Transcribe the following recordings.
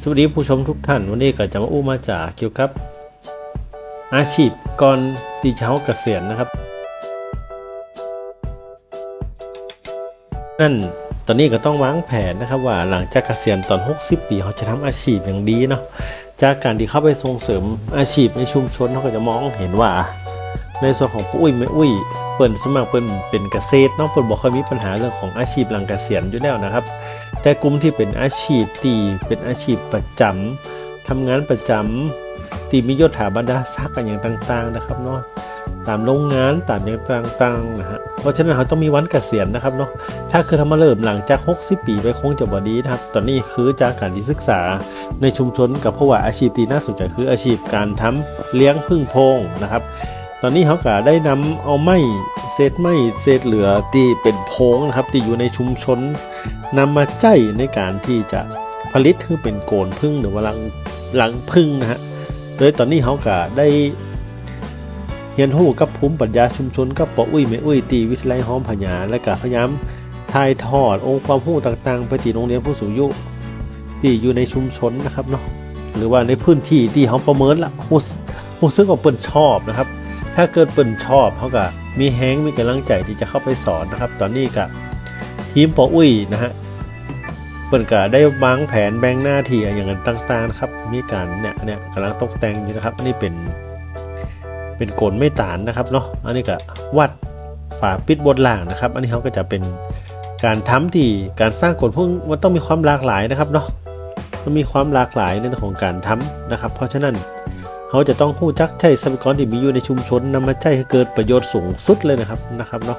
สวัสดีผู้ชมทุกท่าน วันนี้ก็จะมาอู้มาจากเกี่ยวกับ อาชีพก่อนตีเช้าเกษียณนะครับ นั่นตอนนี้ก็ต้องวางแผนนะครับว่าหลังจากเกษียณตอน 60 ปีเขาจะทำอาชีพอย่างดีเนาะจากการที่เข้าไปส่งเสริมอาชีพในชุมชนเขาก็จะมองเห็นว่า ในส่วนของปุ้ยไม่อุ้ยเปิ่นสมัครเปิ่นเป็นเกษตรเนาะเปิ่นบอกเคยมีปัญหาเรื่องของอาชีพหลังเกษียณอยู่แล้วนะครับ แต่กลุ่มที่เป็นอาชีพที่เป็นอาชีพประจำทำงานประจำที่มียศถาบรรดาศักดิ์กันอย่างต่างๆนะครับเนาะตามโรงงานตามอย่างต่างๆนะฮะเพราะฉะนั้นเขาต้องมีวันเกษียณนะครับเนาะถ้าคือทำมาเริ่มหลังจาก 60 ปีไปคงจะบอดีนะครับ ตอนนี้คือจากการศึกษาในชุมชนกับเพราะว่าอาชีพที่น่าสนใจคืออาชีพการทำเลี้ยงพึ่งโพงนะครับ ตอนนี้เขาก็ได้นำเอาไม้เศษไม้เศษเหลือที่เป็นโพงนะครับที่อยู่ในชุมชนนำมาใจในการที่จะผลิตให้เป็นโกนพึ่งหรือว่าลังลังพึ่งนะฮะโดยตอนนี้เขาก็ได้เรียนรู้กับภูมิปัญญาชุมชนกับปออุ้ยแม่อุ้ยตีวิทยาลัยหอมพญาและก็พยายามถ่ายทอดองค์ความรู้ต่างๆ ไปที่โรงเรียนผู้สูงอายุที่อยู่ในชุมชนนะครับเนาะหรือว่าในพื้นที่ที่เขาประเมินละรู้สึกรู้สึกว่าเปิ่นชอบนะครับ ถ้าเกิดเปิ่นชอบเขาก็มีแฮงมีกำลังใจที่จะเข้าไปสอนนะครับ ตอนนี้กับทีมปออุ้ยนะฮะเปิ่นก็ได้วางแผนแบ่งหน้าที่อย่างนั้นต่างๆนะครับ มีการเนี่ยเนี่ยกำลังตกแต่งอยู่นะครับอันนี้เป็น เป็นโกนไม่ตานนะครับเนาะอันนี้ก็วัดฝาปิดบนล่างนะครับ อันนี้เขาก็จะเป็นการทำที่การสร้างโกนพวกมันต้องมีความหลากหลายนะครับเนาะมันมีความหลากหลายในเรื่องของการทำนะครับ เพราะฉะนั้น เขาจะต้องรู้จักใช้ทรัพยากรที่มีอยู่ในชุมชนนำมาใช้ให้เกิดประโยชน์สูงสุดเลยนะครับนะครับเนาะ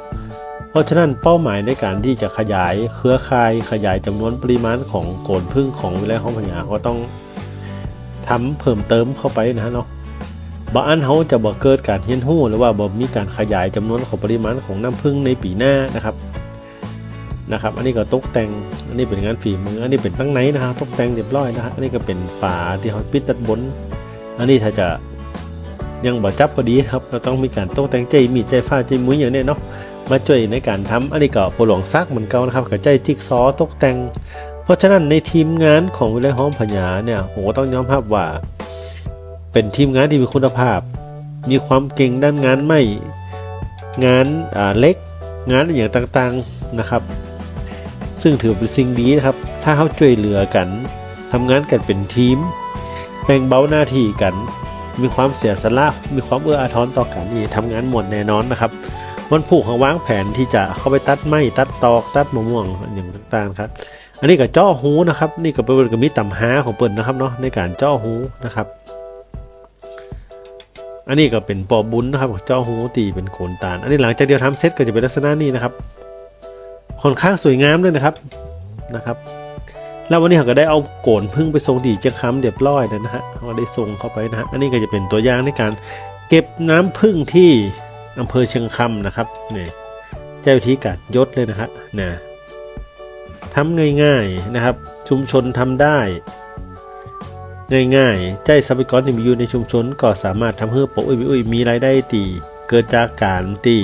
เพราะฉะนั้นเป้าหมายในการที่จะขยายเครือข่ายขยายจำนวนปริมาณของโกนพึ่งของวิไลห้องพญาก็ต้องทำเพิ่มเติมเข้าไปนะเนาะบางอันเขาจะบอกเกิดการเฮียนหู้หรือว่าบ่มีการขยายจำนวนของปริมาณของน้ำพึ่งในปีหน้านะครับนะครับ อันนี้ก็ตกแต่ง อันนี้เป็นงานฝีมือ อันนี้เป็นตั้งไหนนะครับตกแต่งเรียบร้อยนะฮะอันนี้ก็เป็นฝาที่เขาปิดตัดบน อันนี้ถ้าจะยังบ่จับพอดีครับ เราต้องมีการตกแต่งใจมีใจฟ้าใจมุ้ยอย่างเนี้ยเนาะมาช่วยในการทำอันนี้ก็โปรหลวงซักเหมือนเก่านะครับกับใจจิ๊กซอตกแต่ง เพราะฉะนั้นในทีมงานของวิไลห้องพญาเนี่ยผมก็ต้องยอมรับว่า เป็นทีมงานที่มีคุณภาพ มีความเก่งด้านงานไม่งานอ่าเล็กงานอย่างต่างๆนะครับ ซึ่งถือเป็นสิ่งดีนะครับ ถ้าเขาช่วยเหลือกันทำงานกันเป็นทีม แบ่งเบาหน้าที่กัน มีความเสียสละมีความเอื้ออาทรต่อกันนี่ทำงานหมดแน่นอนนะครับวันผูกวางแผนที่จะเข้าไปตัดไม้ตัดตอกตัดมะม่วงอย่างต่างๆครับ อันนี้ก็เจ้าหูนะครับ นี่ก็เป็นกับมีต่ำหาของเปิ่นนะครับเนาะในการเจ้าหูนะครับ อันนี้ก็เป็นปอบุญนะครับเจ้าหูตีเป็นโขนตาล อันนี้หลังจากเดียวทำเสร็จก็จะเป็นลักษณะนี้นะครับค่อนข้างสวยงามด้วยนะครับนะครับ แล้ววันนี้เขาก็ได้เอาโกนพึ่งไปส่งดีเจ้าคำเรียบร้อยแล้วนะฮะเขาก็ได้ส่งเข้าไปนะฮะอันนี้ก็จะเป็นตัวอย่างในการเก็บน้ำพึ่งที่อำเภอเชียงคำนะครับนี่เจ้าวิธีการยศเลยนะครับนะทำง่ายๆนะครับ ชุมชนทำได้ ง่ายๆ ใจทรัพยากรที่มีอยู่ในชุมชน ก็สามารถทำให้ปกอุ้ยอุ้ยมีรายได้ตีเกิดจากการตี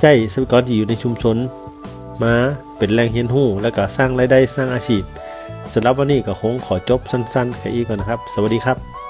ใจทรัพยากรที่อยู่ในชุมชน มาเป็นแรงเฮียนหู้ และก็สร้างรายได้สร้างอาชีพสำหรับวันนี้ก็คงขอจบสั้นๆแค่อีกก่อนนะครับ สวัสดีครับ